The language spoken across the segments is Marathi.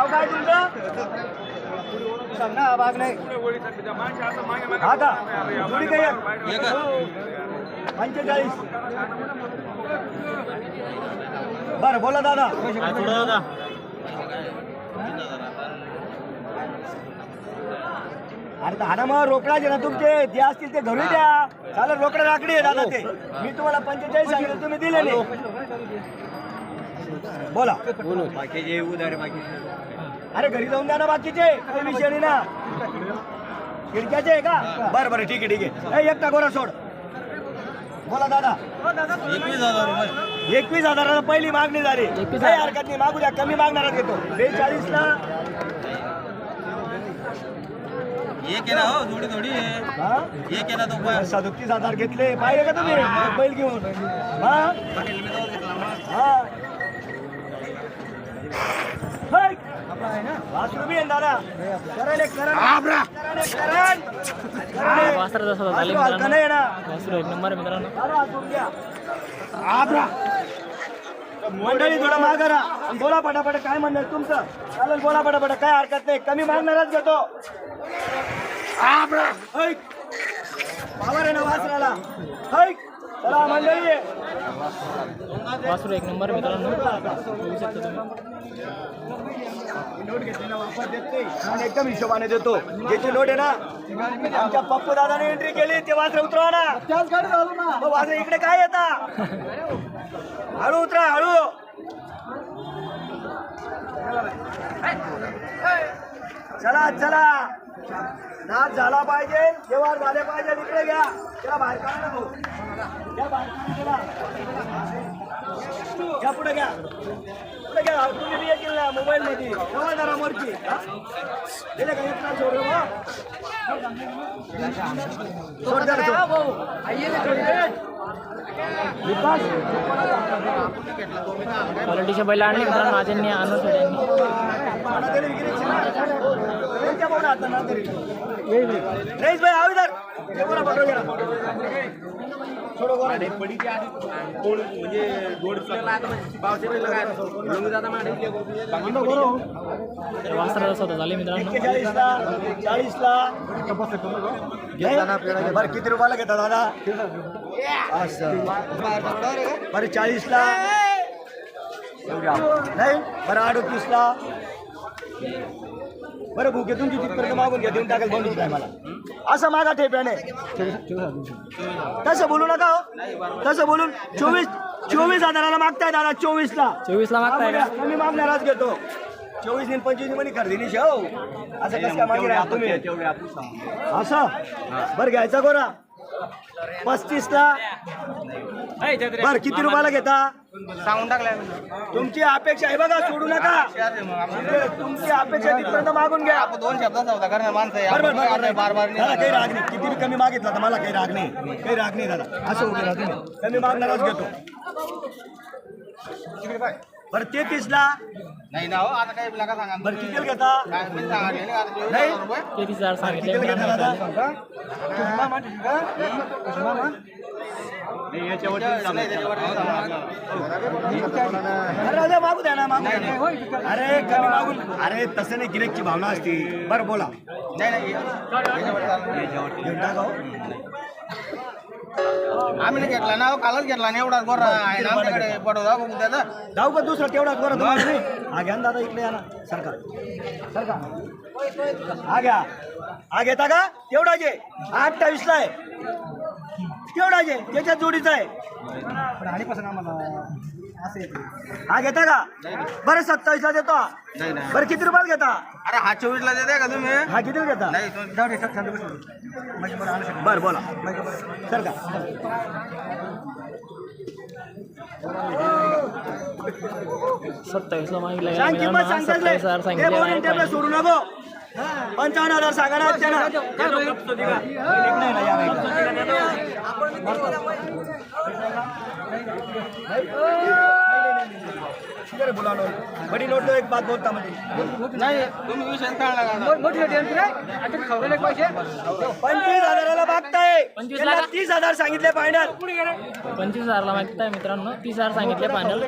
नाव काय तुमचं? सांग ना भाग नाही हा का पंचेचाळीस. बरं बोला दादा. अरे दादा मग रोकडाचे ना तुमचे. जे असतील ते घरी द्या. चालेल रोकडा राकडी आहे दादा ते. मी तुम्हाला पंचेचाळीस सांगितलं तुम्ही दिले नाही बोला. बाकीचे उधार बाकीचे. अरे घरी जाऊन द्या ना बाकीचे विषय नाही ना खिडक्याचे आहे का? बरं बरं ठीक आहे ठीक आहे. ए, एकटा गोरा सोड. बोला दादा. एकवीस हजार रुपये. एकवीस हजाराला पहिली मागणी झाली. काही हरकत नाही मागू द्या कमी मागणारच घेतो. बेचाळीस ला एक ना हो थोडी थोडी. हा? एक तो. सदोतीस हजार घेतले. पाहिजे का तुम्ही? एक बैल घेऊन. हा? हा है. वासरू बी आहे ना दादा करण एक करण करण एक करण करण एक. वासरा जसा झाले वासरू एक नंबर मित्रांनो. मंडळी थोडा मागं राहा. बोला पटापट काय म्हणणं आहे तुमचं? चालेल बोला पटापट काय हरकत नाही. कमी मागणारच घेतो. आहे ना वासराला. चला मंडळी. वासरू एक नंबर मित्रांनो. बघू शकता तुम्ही. नोट देत आणि एकदम हिशोबाने देतो. ज्याची नोट आहे ना आमच्या पप्पू दादाने एंट्री केली ते वासर उतरवा ना. त्याच गाडी झालो ना. वासर इकडे काय येता? हळू उतरा हळू. चला चला. नाच झाला पाहिजे जेव्हा झाले पाहिजे इकडे घ्या. त्याला बाहेर काढा भाऊ घ्या बाहेर घ्या पुढे घ्या. पुढे घ्या. तुम्ही बी येतील ना मोबाईल मध्ये जेव्हा जरा मोरची हा? का एक तास सोडलं सोड द्या सोड. विकास क्वालिटीचे बैल आणले मित्रांनो आज यांनी आणून सोड यांनी खाना देने की नहीं ये क्या बोल रहा था ना तेरी रईस भाई आओ इधर ये बोला पकड़ो जरा छोड़ो बोला पडी ती आधी म्हणजे गोड पावसे लंग जाता मागे बंदो करो तर वासरा जसा झाले मित्रांनो चाळीस ला चाळीस ला नाही? बरं किती रुपयाला घेता दादा? असं बरं चाळीसला नाही बरं अडतीसला बरं भूके तुमची तिथपर्यंत मागून घ्या देऊन टाकेल दोन रुपये मला असं मागा ठेप्याने तसं बोलू नका हो तसं बोलून चोवीस चोवीस हजाराला मागताय दादा चोवीसला चोवीसला मागताय का मी मागणारच घेतो चोवीस दिन पंचवीसमध्ये खरेदी नाही शेव असं कसं काय मागे तुम्ही असं बरं घ्यायचा गोरा पस्तीस ला बर किती रुपयाला घेता? सांगून टाकलाय. तुमची अपेक्षा आहे बघा सोडू नका. तुमची अपेक्षा तिथपर्यंत मागून घ्या. आपण दोन शब्दात होता करणार माणसं आहे. बरोबर आपण बरोबर काय बार. बार दादा काही राग नाही. किती बी कमी मागितला तर मला काही राग नाही. काही राग नाही दादा. असं तुम्ही कमी मागणारच घेतो. बरं तेहतीस ला नाही ना हो आता काही नका सांगा बरं किती घेता? काय मी नाही आता नाही. हजार रुपये तेहतीस हजार सांगितले. किती घेता मित्रांनो दादा नाही, त्याच्यावरती सांगा. अरे राजा मागू द्या ना मागू द्या. ना. अरे कमी मागून. अरे तसं नाही गिरेकची भावना असते. बरं बोला. नाही नाही याच्यावरती चालू. घेऊन टाका हो. आम्ही नाही घेतला ना कालच घेतला नाही एवढा गोरा आहे ना आमच्याकडे पडवला बघू त्याचा. जाऊ का दुसरा तेवढाच तुम्हाला नाही? हा घ्या ना दादा इकडे या ना सरकार. सरकार. हा घ्या. हा घेता का? तेवढा जे अठ्ठावीस ला आहे. तेवढा जे त्याच्या जोडीचा आहे. हा घेता का? बरं सत्तावीस ला देतो. हा. नाही नाही. बरं किती रुपयाला घेता? अरे हा चोवीस ला देते का तुम्ही? हा किती घेता? नाही तो- बरं बोला. सर का? सत्तावीस ला किंमत सांगितले सोडू नको. पंचावन्न हजार सांगा ना त्यांना. बाईला. किधर बुला लो बड़ी नोट लो एक बात बोलता मुझे नाही तुम्ही विषय टाळला पंचवीस हजाराला मागताय. पंचवीस त्यांना लाख? तीस हजार सांगितले फायनल पंचवीस हजारला मागताय मित्रांनो. तीस हजार सांगितले फायनल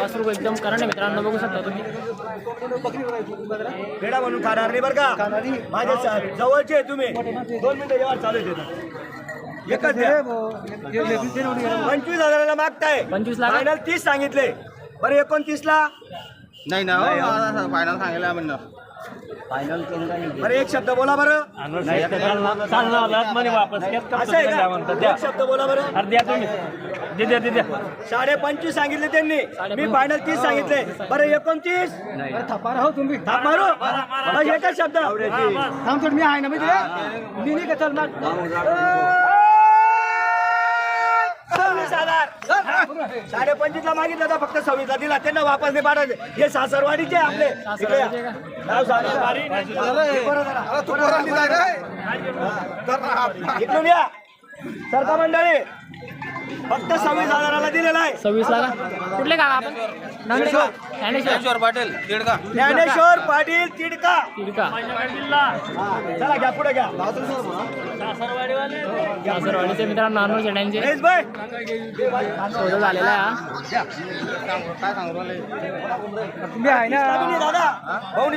वासरू एकदम करंट आहे मित्रांनो बघू शकता तुम्ही. पेढा म्हणून खाणार नाही बरं का? माझ्या सा- जवळचे आहे तुम्ही. दोन मिनिटं व्यवहार चालू आहे तिथं. एकच द्या. पंचवीस हजाराला मागताय. पंचवीस लाख? फायनल तीस सांगितले. बरं एकोणतीस ला नाही ना फायनल सांगितलं म्हणणं बरं एक शब्द बोला बरं. असं आहे का? एक शब्द बोला बरं. साडे पंचवीस सांगितले त्यांनी. मी फायनल तीस सांगितले. बरं एकोणतीस? थाप मारू बस एकच शब्द. मी आहे ना म्हणजे मी नाही का चल हजार साडे पंचवीस ला मागितलं होता फक्त सव्वीस ला दिला. त्यांना वापस नाही पाठायचे हे सासरवाडीचे आपले. इकडे या. इकडून या. सरका मंडळी. फक्त सव्वीस हजाराला दिलेला आहे. सव्वीस लाख कुठले का आपण? ज्ञानेश्वर. ज्ञानेश्वर. पाटील दीडका ज्ञानेश्वर पाटील तिडका. तिडका. चला घ्या पुढे घ्या. सासरवाडीचे मित्रांनो नानू शेड्यांचे. महेश भाई. शोध झालेला हा. तुम्ही आहे ना? दादा भाऊ